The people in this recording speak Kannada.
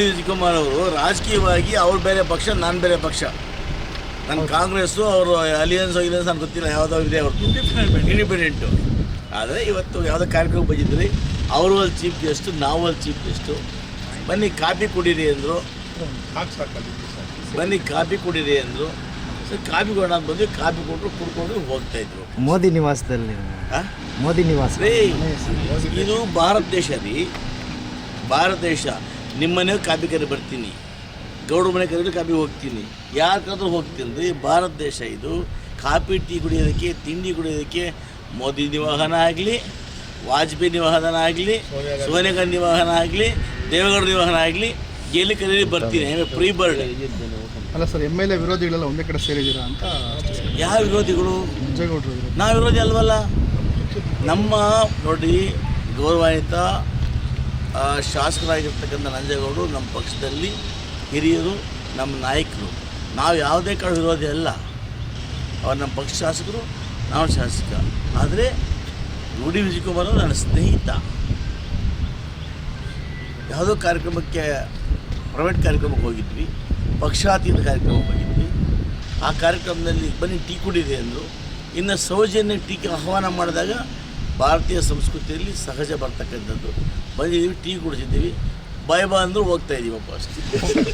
ಡಿ ವಿಜಯಕುಮಾರ್ ಅವರು ರಾಜಕೀಯವಾಗಿ ಅವ್ರು ಬೇರೆ ಪಕ್ಷ ನಾನು ಬೇರೆ ಪಕ್ಷ. ನನ್ನ ಕಾಂಗ್ರೆಸ್ಸು ಅವರು ಅಲಿಯನ್ಸ್ ಅಲಿಯನ್ಸ್ ನನಗೆ ಗೊತ್ತಿಲ್ಲ ಯಾವುದೋ ಇದೆ ಅವ್ರು. ಇಂಡಿಪೆಂಡೆಂಟು ಆದರೆ ಇವತ್ತು ಯಾವುದೋ ಕಾರ್ಯಕ್ರಮ ಬಂದಿದ್ರಿ ಅವರು ಅಲ್ಲಿ ಚೀಫ್ ಗೆಸ್ಟು ನಾವು ಅಲ್ಲಿ ಚೀಫ್ ಗೆಸ್ಟು ಬನ್ನಿ ಕಾಫಿ ಕುಡೀರಿ ಅಂದರು. ಬನ್ನಿ ಕಾಫಿ ಕುಡೀರಿ ಅಂದರು. ಕಾಫಿ ಕೊಡೋಣ ಅಂತ ಬಂದ್ವಿ ಕಾಫಿ ಕೊಟ್ಟರು ಕುಡ್ಕೊಂಡು ಹೋಗ್ತಾ ಇದ್ರು. ಮೋದಿ ನಿವಾಸದಲ್ಲಿ? ಮೋದಿ ನಿವಾಸ. ಇದು ಭಾರತ ದೇಶ ರೀ ಭಾರತ ದೇಶ. ನಿಮ್ಮ ಮನೆಗೆ ಕಾಪಿ ಕರೆ ಬರ್ತೀನಿ. ಗೌಡ್ರ ಮನೆ ಕರೆದ್ರೆ ಕಾಪಿ ಹೋಗ್ತೀನಿ. ಯಾರ ಕರೆದ್ರೂ ಹೋಗ್ತೀನಿ ರೀ ಭಾರತ ದೇಶ ಇದು. ಕಾಪಿ ಟೀ ಕುಡಿಯೋದಕ್ಕೆ ತಿಂಡಿ ಕುಡಿಯೋದಕ್ಕೆ ಮೋದಿ ನಿವಾಹನ ಆಗಲಿ ವಾಜಪೇಯಿ ನಿವಾಹನ ಆಗಲಿ ಸೋನಿಯಾ ಗಾಂಧಿ ನಿವಾಹನ ಆಗಲಿ ದೇವೇಗೌಡ ನಿವಾಹನ ಆಗಲಿ ಎಲ್ಲಿ ಕರೀಲಿ ಬರ್ತೀನಿ. ಪ್ರೀ ಬರ್ಡ್ ಅಲ್ಲ ಸರ್ ಎಂ ಎಲ್ ಎ ವಿರೋಧಿಗಳೆಲ್ಲ ಒಂದೇ ಕಡೆ ಸೇರಿದ್ದೀರಾ ಅಂತ? ಯಾವ ವಿರೋಧಿಗಳು? ನಾವು ವಿರೋಧಿ ಅಲ್ವಲ್ಲ? ನಮ್ಮ ನೋಡಿ ಗೌರವಾನ್ವಿತ ಶಾಸಕರಾಗಿರ್ತಕ್ಕಂಥ ನಂಜೇಗೌಡರು ನಮ್ಮ ಪಕ್ಷದಲ್ಲಿ ಹಿರಿಯರು, ನಮ್ಮ ನಾಯಕರು. ನಾವು ಯಾವುದೇ ಕಾರಣ ವಿರೋಧಿ ಅಲ್ಲ. ಅವ್ರು ನಮ್ಮ ಪಕ್ಷ ಶಾಸಕರು, ನಾವು ಶಾಸಕ. ಆದರೆ ರೂಢಿ ವಿಜಯಕುಮಾರ್ ಅವರು ನನ್ನ ಸ್ನೇಹಿತ. ಯಾವುದೋ ಕಾರ್ಯಕ್ರಮಕ್ಕೆ ಪ್ರೈವೇಟ್ ಕಾರ್ಯಕ್ರಮಕ್ಕೆ ಹೋಗಿದ್ವಿ. ಪಕ್ಷಾತೀತ ಕಾರ್ಯಕ್ರಮಕ್ಕೆ ಹೋಗಿದ್ವಿ. ಆ ಕಾರ್ಯಕ್ರಮದಲ್ಲಿ ಬನ್ನಿ ಟೀ ಕುಡಿದೆ ಅಂದರು. ಇನ್ನು ಸೌಜನ್ಯ ಟೀಕೆ ಆಹ್ವಾನ ಮಾಡಿದಾಗ ಭಾರತೀಯ ಸಂಸ್ಕೃತಿಯಲ್ಲಿ ಸಹಜ ಬರ್ತಕ್ಕಂಥದ್ದು. ಬಂದಿದ್ದೀವಿ ಟೀ ಕುಡಿಸಿದ್ದೀವಿ. ಬಾಯ್ ಬಾ ಅಂದರೂ ಹೋಗ್ತಾ ಇದ್ದೀವಪ್ಪ ಅಷ್ಟೇ.